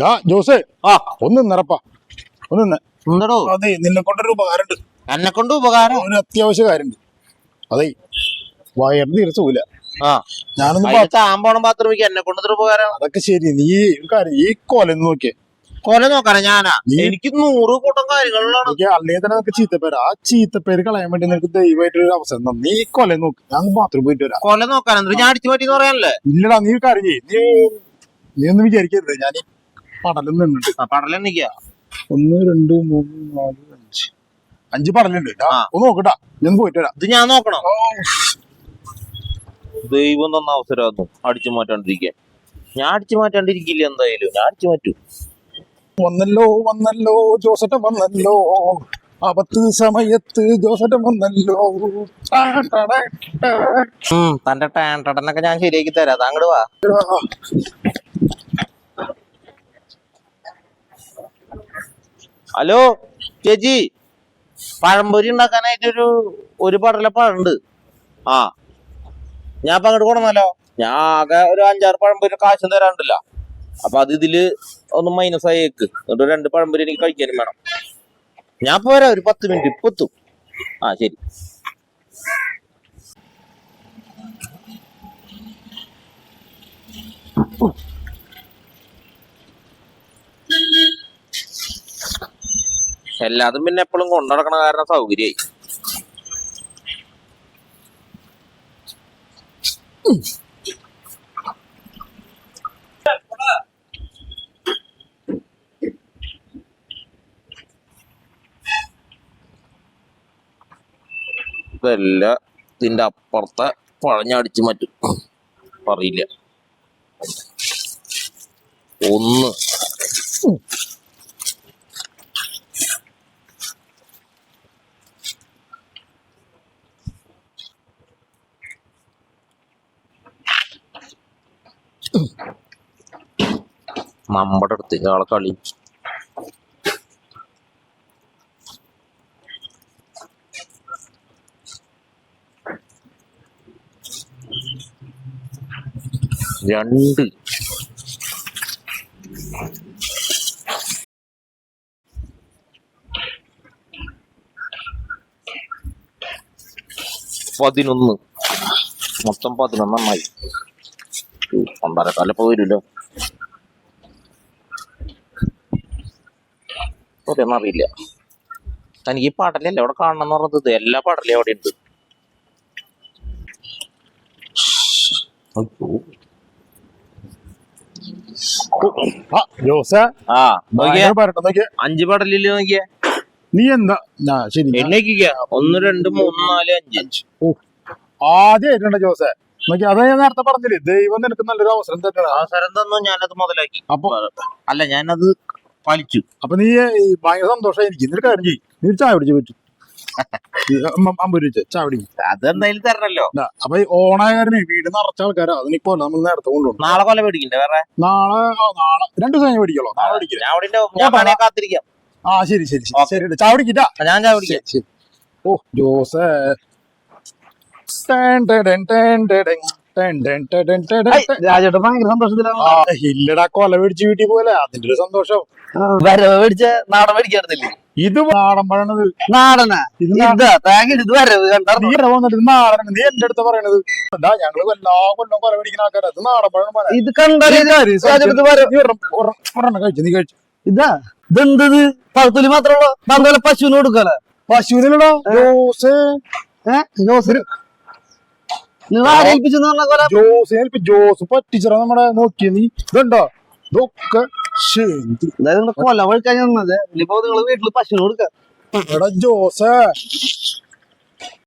ഡാ ജോസേ. ആ ഒന്ന് നിറപ്പാ. ഒന്ന് എന്തടോ അതെ നിന്നെ കൊണ്ടൊരു ഉപകാരമുണ്ട്. എന്നെ കൊണ്ട് ഉപകാരം? ഒരു അത്യാവശ്യ കാര്യമുണ്ട്. അതെ വയറിന് തീർച്ചൂല ആ. ഞാനൊന്ന് താമ്പോണം ബാത്റൂമിക്ക് എന്നെ കൊണ്ടൊരു ഉപകാരം? അതൊക്കെ ശരി. നീ ഒരു കാര്യം ഈ കൊല നോക്കിയേ. കൊല നോക്കാനാ ഞാനാ? എനിക്ക് നൂറ് കൂട്ടം കാര്യങ്ങളിലാണ് അല്ലെങ്കിൽ തന്നെ നിനക്ക് ചീത്തപ്പേര്. ആ ചീത്തപ്പേര് കളയാൻ വേണ്ടി നിനക്ക് ദൈവമായിട്ട് ഒരു അവസരം തന്നെ. നീ കൊല നോക്ക്. ഞാൻ ബാത്റൂം പോയിട്ട് വരാം. കൊല നോക്കാനെന്ന് ഞാൻ അടിച്ചു പറ്റിന്ന് പറയാനല്ലേ? ഇല്ലടാ നീ ഒരു കാര്യം ചെയ്യ്. നീ നീ ഒന്നും വിചാരിക്കരുത്. ഞാൻ പടലും നിന്നുണ്ട് ആ പടലെണ്ണിക്കാ ഒന്ന് രണ്ട് മൂന്ന് നാല് അഞ്ച്. അഞ്ച് പടലുണ്ട്. ഒന്ന് നോക്കട്ടാ ഞാൻ പോയിട്ട് വരാം. ഇത് ഞാൻ നോക്കണം? ദൈവം തന്ന അവസരമായിരുന്നു. അടിച്ചു മാറ്റാണ്ടിരിക്കാൻ. ഞാൻ അടിച്ചു മാറ്റാണ്ടിരിക്കില്ല എന്തായാലും. ഞാൻ അടിച്ചു മാറ്റും. വന്നല്ലോ വന്നല്ലോ ജോസറ്റം വന്നല്ലോ. ആപത്ത് സമയത്ത് ജോസറ്റം വന്നല്ലോ. തന്റെ ടാൻ ടാ, ടാ. തന്റെ ടാൻടനൊക്കെ ഞാൻ ശരിയാക്കി തരാം. താങ്കൾ വാ. ഹലോ ചേച്ചി. പഴംപൊരി ഉണ്ടാക്കാനായിട്ട് ഒരു ഒരു പടല പഴമുണ്ട്. ആ. ഞാൻ അങ്ങോട്ട് കൊണ്ടുവന്നല്ലോ ഞാൻ ആകെ ഒരു അഞ്ചാറ് പഴംപൊരി കാശും തരാണ്ടല്ല അപ്പൊ അത് ഇതിൽ ഒന്ന് മൈനസ് ആയേക്ക് എന്നിട്ട് രണ്ട് പഴംപൊരി എനിക്ക് കഴിക്കാനും വേണം. ഞാൻ പോരാ ഒരു പത്ത് മിനിറ്റ് ഇപ്പൊ എത്തും. ആ ശരി. എല്ലാതും പിന്നെ എപ്പോഴും കൊണ്ടു നടക്കണ കാരണം സൗകര്യമായി. ഇതല്ല ഇതിന്റെ അപ്പുറത്തെ പഴഞ്ഞടിച്ചു മാറ്റും. പറയില്ല. ഒന്ന്. നമ്മുടെ അടുത്ത് ആളെ കളി. രണ്ട്. പതിനൊന്ന്. മൊത്തം പതിനൊന്നെണ്ണായി പണ്ടാരക്കാലം പോയില്ലോ വരുമല്ലോ അറിയില്ല. തനിക്ക് ഈ പാടലല്ലേ അവിടെ കാണണം എന്ന് പറഞ്ഞത് എല്ലാ പാടലും അവിടെ ഉണ്ട് അഞ്ച് പടലിൽ നോക്കിയേ? നീ എന്താ? ശരി എണ്ണയ്ക്കുക ഒന്ന് രണ്ട് മൂന്ന് നാല് അഞ്ച്. ആദ്യം ജോസേ. നോക്കി അതാ ഞാൻ നേരത്തെ പറഞ്ഞില്ലേ ദൈവം നിനക്ക് നല്ലൊരു അവസരം തരണം അവസരം തന്നു ഞാനത് മുതലാക്കി. അപ്പൊ അല്ല ഞാനത് പാലിച്ചു. അപ്പൊ നീ ഭയങ്കര സന്തോഷമായി എനിക്ക് നിനക്ക് കാര്യം ചെയ്യും. നീ ചായ പിടിച്ച് പറ്റും അമ്പത് രൂപ ചായ പിടിക്കും അതെന്തായാലും തരണല്ലോ. അപ്പൊ ഈ ഓണായ കാരണേ വീട് നിറച്ച ആൾക്കാരാ. അതിനിപ്പോ നമ്മൾ നേരത്തെ കൊണ്ടുപോകും നാളെ കൊല മേടിക്കണ്ടേ വേറെ? നാളെ നാളെ. രണ്ടു ദിവസം കഴിഞ്ഞ് നാളെ. ഞാൻ കാത്തിരിക്കാം. ആ ശരി ശരി ശരി. ചായ പിടിക്കിട്ടാ ഞാൻ ചായ പിടിക്കാം ഓ ജോസേ. രാജേട്ടൻ ഭയങ്കര സന്തോഷത്തിലാണ്. ഇല്ലടാ കൊല മേടിച്ച് വീട്ടിൽ പോലെ അതിന്റെ ഒരു സന്തോഷം. വരവ് മേടിച്ച നാടൻ മേടിക്കാറുന്നില്ലേ ഇത് നാടൻ പഴണത് നാടനാ? ഇത് വരവ് കണ്ടാർന്നു നീ വന്നിട്ട് നാടൻ നീ എന്റെ അടുത്ത് പറയണത്. എന്താ ഞങ്ങൾ എല്ലാ കൊല്ലം കൊല പിടിക്കുന്ന ആൾക്കാരാ. ഇത് നാടൻ പഴം പോലെ. ഇത് നീ ഒരെണ്ണം- ഒരെണ്ണം- ഒരെണ്ണം കഴിച്ചു നീ കഴിച്ചു. ഇതാ ഇതെന്തത് പഴത്തൊലി മാത്രമുള്ളൂ പന്തോലെ പശുവിന് കൊടുക്കല പശുവിനടാ ജോസ്. ഏഹ് ജോസ്. ജോസിനെ ജോസ് പറ്റിച്ചറ നമ്മടെ നോക്കിയ നീ. ഇതുണ്ടോ? ഇതൊക്കെ കൊല വഴിക്കാൻ നിന്നത്. ഇനിയിപ്പോ നിങ്ങൾ വീട്ടിൽ പശുവിന് കൊടുക്കാം. ജോസേ.